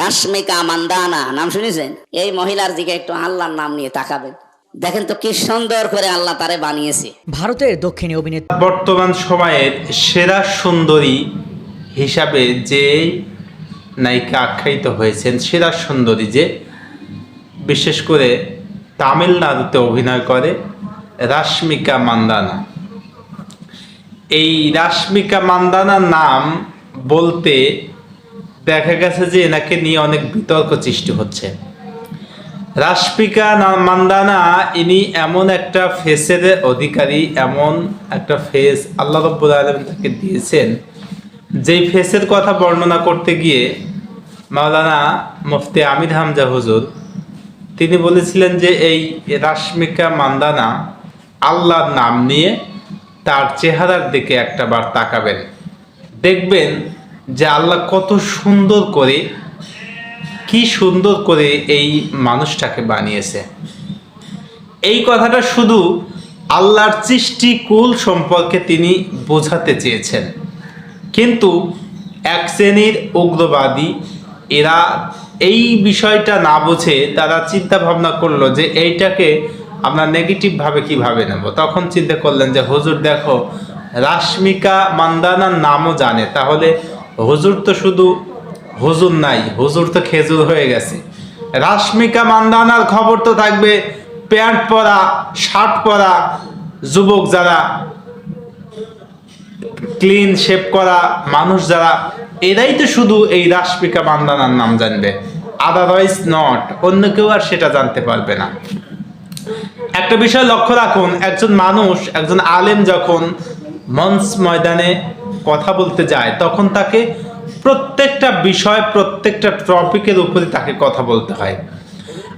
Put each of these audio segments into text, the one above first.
রাশ্মিকা মান্দানা নাম শুনেছেন? এই মহিলার দিকে একটু আল্লাহর নাম নিয়ে তাকাবেন। দেখেন তো কি সুন্দর করে আল্লাহ তারে বানিয়েছে। ভারতের দক্ষিণী অভিনেতা বর্তমান সময়ের সেরা সুন্দরী হিসাবে যে নায়িকা আখ্যায়িত হয়েছেন সেরা সুন্দরী যে বিশেষ করে তামিলনাড়ুতে অভিনয় করে রাশ্মিকা মান্দানা। এই রাশমিকা মান্দানার নাম বলতে দেখা গেছে যে এনাকে নিয়ে অনেক বিতর্ক সৃষ্টি হচ্ছে। রাশপিকা মান্দানা, ইনি এমন একটা ফেসের অধিকারী, এমন একটা ফেস আল্লাহ রব্বুল আলম তাকে দিয়েছেন, যেই ফেসের কথা বর্ণনা করতে গিয়ে মাওলানা মুফতি আমির হামজা হুজুর, তিনি বলেছিলেন যে এই রাশমিকা মান্দানা আল্লাহর নাম নিয়ে তার চেহারার দিকে একটা বার তাকাবেন। দেখবেন যে আল্লাহ কত সুন্দর করে, কি সুন্দর করে এই মানুষটাকে বানিয়েছে। এই কথাটা শুধু আল্লাহর সৃষ্টি কুল সম্পর্কে তিনি বোঝাতে চেয়েছেন। কিন্তু এক শ্রেণির উগ্রবাদী, এরা এই বিষয়টা না বুঝে তারা চিন্তা ভাবনা করল যে এইটাকে আমরা নেগেটিভভাবে কীভাবে নেব? তখন চিন্তা করলেন যে, হুজুর, দেখো, রাশমিকা মান্দানার নামও জানে। তাহলে হুজুর তো শুধু হুজুর নাই, হুজুর তো খেজুর হয়ে গেছে। রাশমিকা মান্দানার খবর তো থাকবে, প্যান্ট পরা, শার্ট পরা, যুবক যারা ক্লিন, শেপ করা মানুষ যারা, এরাই তো শুধু এই রাশমিকা মান্দানার নাম জানবে। আদারওয়াইজ নট অন্য কেউ আর সেটা জানতে পারবে না। একটা বিষয় লক্ষ্য রাখুন, একজন মানুষ, একজন আলেম যখন মঞ্চ ময়দানে কথা বলতে যায়, তখন তাকে প্রত্যেকটা বিষয়, প্রত্যেকটা টপিকের উপরে তাকে কথা বলতে হয়।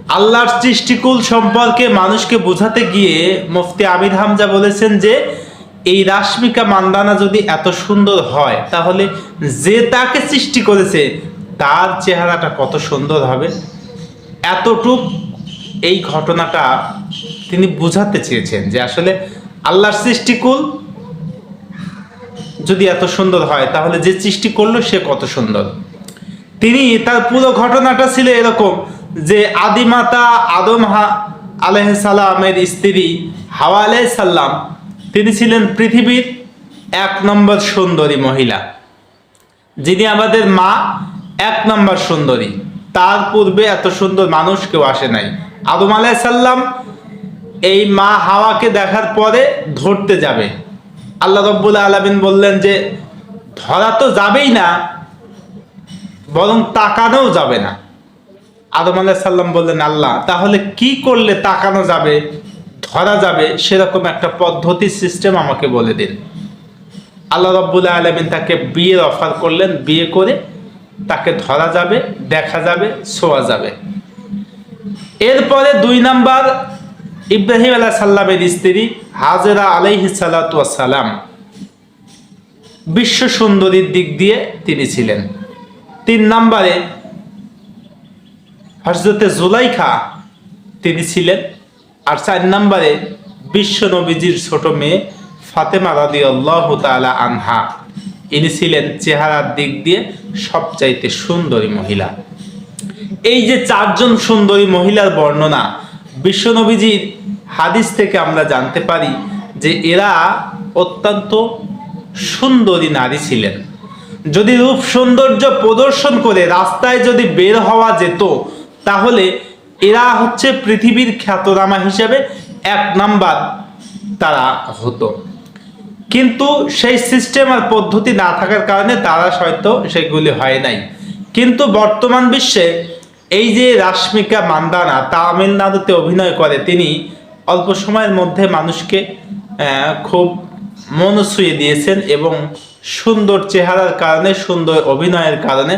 আল্লাহর সৃষ্টিকুল সম্পর্কে মানুষকে বোঝাতে গিয়ে মুফতি আমির হামজা বলেছেন যে, এই রাশমিকা মান্দানা যদি এত সুন্দর হয়, তাহলে যে তাকে সৃষ্টি করেছে, তার চেহারাটা কত সুন্দর হবে? এতটুক এই ঘটনাটা তিনি বোঝাতে চেয়েছেন যে আসলে আল্লাহর সৃষ্টিকুল যদি এত সুন্দর হয়, তাহলে যে সৃষ্টি করল সে কত সুন্দর। তিনি তার পুরো ঘটনাটা ছিল এরকম যে আদিমাতা আদম হা আলহ সালামের স্ত্রী হাওয়া আলহ সাল্লাম তিনি ছিলেন পৃথিবীর এক নম্বর সুন্দরী মহিলা। যিনি আমাদের মা, এক নম্বর সুন্দরী। তার পূর্বে এত সুন্দর মানুষ কেউ আসে নাই। আদম আলাহ সাল্লাম এই মা হাওয়াকে দেখার পরে ধরতে যাবে। আল্লাহ রব্বুল আলমিন বললেন যে, ধরা তো যাবেই না, বরং তাকানোও যাবে না। আদম আলাহ সাল্লাম বললেন, আল্লাহ, তাহলে কি করলে তাকানো যাবে, ধরা যাবে? সেরকম একটা পদ্ধতি সিস্টেম আমাকে বলে দিন। আল্লাহ রব্বুল আলমিন তাকে বিয়ের অফার করলেন, বিয়ে করে তাকে ধরা যাবে, দেখা যাবে ছোঁয়া যাবে। এরপরে দুই নাম্বার ইব্রাহিম আলাহ সাল্লামের স্ত্রী হাজেরা আলাইহি সালাম। বিশ্ব সুন্দরীর দিক দিয়ে তিনি ছিলেন। তিন নম্বরে হজরতে জুলাইখা তিনি ছিলেন। আর চার নম্বরে বিশ্ব নবীজির ছোট মেয়ে ফাতেমা রাদি আল্লাহ তালা আনহা। ইনি ছিলেন চেহারার দিক দিয়ে সবচাইতে সুন্দরী মহিলা। এই যে চারজন সুন্দরী মহিলার বর্ণনা বিশ্বনবীজির হাদিস থেকে আমরা জানতে পারি যে এরা অত্যন্ত সুন্দরী নারী ছিলেন। যদি রূপ সৌন্দর্য প্রদর্শন করে রাস্তায় যদি বের হওয়া যেত, তাহলে এরা হচ্ছে পৃথিবীর খ্যাতনামা হিসেবে এক নাম্বার তারা হতো। কিন্তু সেই সিস্টেম আর পদ্ধতি না থাকার কারণে তারা হয়তো সেগুলি হয় নাই। কিন্তু বর্তমান বিশ্বে এই যে রাশ্মিকা মান্দানা, তামিলনাড়ুতে অভিনয় করে, তিনি অল্প সময়ের মধ্যে মানুষকে খুব মন ছুঁয়ে দিয়েছেন এবং সুন্দর চেহারার কারণে, সুন্দর অভিনয়ের কারণে,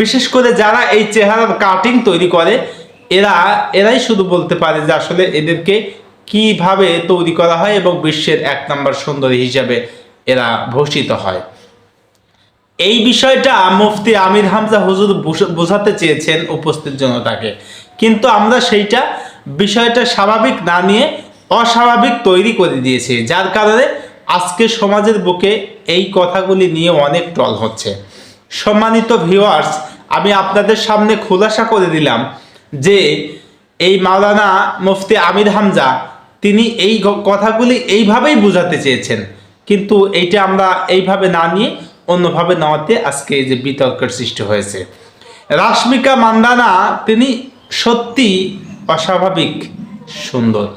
বিশেষ করে যারা এই চেহারার কাটিং তৈরি করে, এরা, এরাই শুধু বলতে পারে যে আসলে এদেরকে কীভাবে তৈরি করা হয় এবং বিশ্বের এক নম্বর সুন্দরী হিসাবে এরা ভূষিত হয়। এই বিষয়টা মুফতি আমির হামজা হুজুর বুঝ- বোঝাতে চেয়েছেন উপস্থিত জনতাকে। কিন্তু আমরা সেইটা বিষয়টা স্বাভাবিক না নিয়ে অস্বাভাবিক তৈরি করে দিয়েছি, যার কারণে আজকে সমাজের বুকে এই কথাগুলি নিয়ে অনেক টল হচ্ছে। সম্মানিত ভিউয়ার্স আমি আপনাদের সামনে খোলাসা করে দিলাম যে এই মাওলানা মুফতি আমির হামজা, তিনি এই কথাগুলি এইভাবেই বোঝাতে চেয়েছেন। কিন্তু এইটা আমরা এইভাবে না নিয়ে অন্যভাবে নেওয়াতে আজকে এই যে বিতর্কের সৃষ্টি হয়েছে। রাশ্মিকা মান্দানা, তিনি সত্যি অস্বাভাবিক, সুন্দর।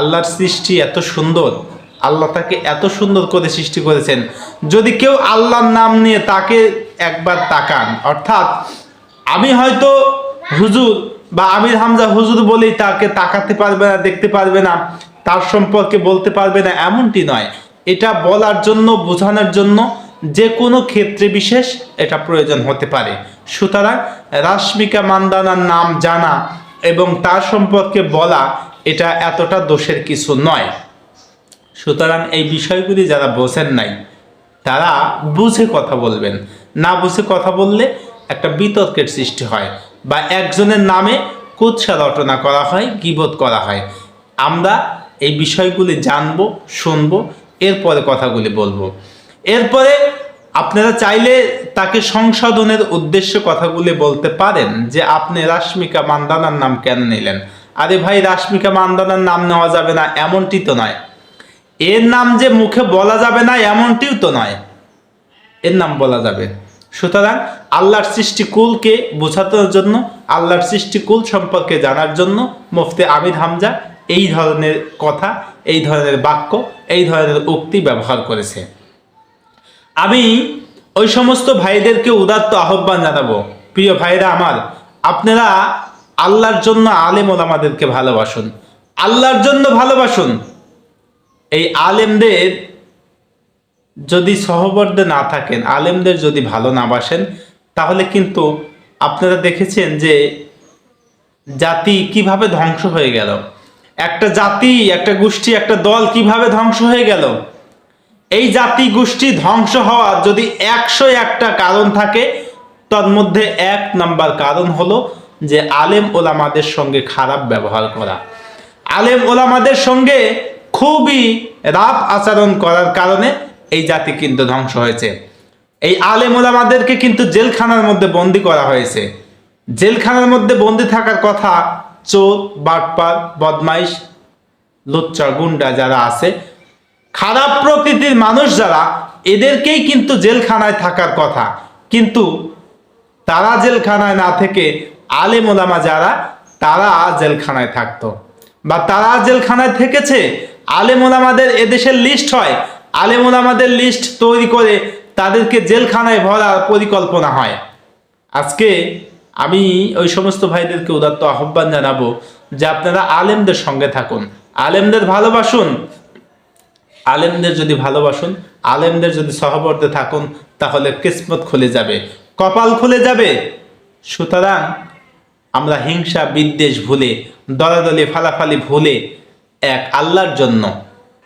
আল্লাহর সৃষ্টি এত সুন্দর, আল্লাহ তাকে এত সুন্দর করে সৃষ্টি করেছেন। যদি কেউ আল্লাহর নাম নিয়ে তাকে একবার তাকান, অর্থাৎ আমি হয়তো হুজুর বা আমির হামজা হুজুর বলেই তাকে তাকাতে পারবে না, দেখতে পারবে না, তার সম্পর্কে বলতে পারবে না, এমনটি নয়। এটা বলার জন্য, বোঝানোর জন্য যে কোনো ক্ষেত্রে বিশেষ এটা প্রয়োজন হতে পারে। সুতরাং রাশ্মিকা মান্দানার নাম জানা এবং তার সম্পর্কে বলা এটা এতটা দোষের কিছু নয়। সুতরাং এই বিষয়গুলি যারা বোঝেন নাই, তারা বুঝে কথা বলবেন। না বুঝে কথা বললে একটা বিতর্কের সৃষ্টি হয় বা একজনের নামে কুৎসা রটনা করা হয় গিবত করা হয়। আমরা এই বিষয়গুলি জানব, শুনব, এরপরে কথাগুলি বলব। এরপরে আপনারা চাইলে তাকে সংশোধনের উদ্দেশ্যে কথাগুলি বলতে পারেন যে আপনি রাশ্মিকা মান্দানার নাম কেন নিলেন? আরে ভাই, রাশ্মিকা মান্দানার নাম নেওয়া যাবে না, এমনটি তো নয়। এর নাম যে মুখে বলা যাবে না, এমনটিও তো নয়। এর নাম বলা যাবে। সুতরাং আল্লাহর সৃষ্টিকুলকে বোঝানোর জন্য, আল্লাহর সৃষ্টিকুল সম্পর্কে জানার জন্য মুফতি আমির হামজা এই ধরনের কথা, এই ধরনের বাক্য, এই ধরনের উক্তি ব্যবহার করেছে। আমি ওই সমস্ত ভাইদেরকে উদাত্ত আহ্বান জানাব। প্রিয় ভাইরা আমার, আপনারা আল্লাহর জন্য আলেম ওলামাদেরকে ভালোবাসুন। আল্লাহর জন্য ভালোবাসুন। এই আলেমদের যদি সহবর্দে না থাকেন, আলেমদের যদি ভালো না বাসেন, তাহলে কিন্তু আপনারা দেখেছেন যে জাতি কীভাবে ধ্বংস হয়ে গেল। একটা জাতি, একটা গোষ্ঠী, একটা দল কীভাবে ধ্বংস হয়ে গেল? এই জাতি গোষ্ঠী ধ্বংস হওয়ার যদি একশো একটা কারণ থাকে তার মধ্যে এক নাম্বার কারণ হলো যে আলেম ওলামাদের সঙ্গে খারাপ ব্যবহার করা। আলেম ওলামাদের সঙ্গে খুবই রাপ আচরণ করার কারণে এই জাতি কিন্তু ধ্বংস হয়েছে। এই আলেম ওলামাদেরকে কিন্তু জেলখানার মধ্যে বন্দি করা হয়েছে। জেলখানার মধ্যে বন্দি থাকার কথা চোর, বাটপার, বদমাইশ, লুচ্চা গুন্ডা যারা আছে খারাপ প্রকৃতির মানুষ যারা, এদেরকেই কিন্তু জেলখানায় থাকার কথা। কিন্তু তারা জেলখানায় না থেকে আলেম ওলামা যারা, তারা জেলখানায় থাকতো। বা তারা জেলখানায় থেকেছে, আলেম ওলামাদের এদেশের লিস্ট হয়। আলেম ওলামাদের লিস্ট তৈরি করে তাদেরকে জেলখানায় ভরার পরিকল্পনা হয়। আজকে আমি ওই সমস্ত ভাইদেরকে উদাত্ত আহ্বান জানাব যে আপনারা আলেমদের সঙ্গে থাকুন। আলেমদের ভালোবাসুন আলেমদের যদি ভালোবাসুন, আলেমদের যদি সহবর্তে থাকুন, তাহলে কিসমত খুলে যাবে, কপাল খুলে যাবে। সুতরাং আমরা হিংসা, বিদ্বেষ ভুলে, দলাদলি, ফালাফালি ভুলে এক আল্লাহর জন্য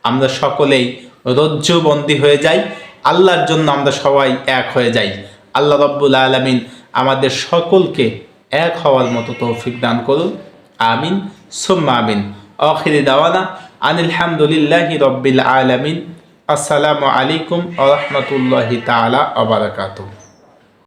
আমরা সকলেই রজ্জুবন্দী হয়ে যাই, আল্লাহর জন্য আমরা সবাই এক হয়ে যাই। আল্লাহ রব্বুল আলমিন আমাদের সকলকে এক হওয়ার মতো তৌফিক দান করুন। আমিন, সুম্মা আমিন। আখিরি দাওয়ানা আনিল হামদুলিল্লাহি রব্বিল আলামিন। আসসালামু আলাইকুম আ রহমতুল্লাহি তাআলা আ বারাকাতুহু।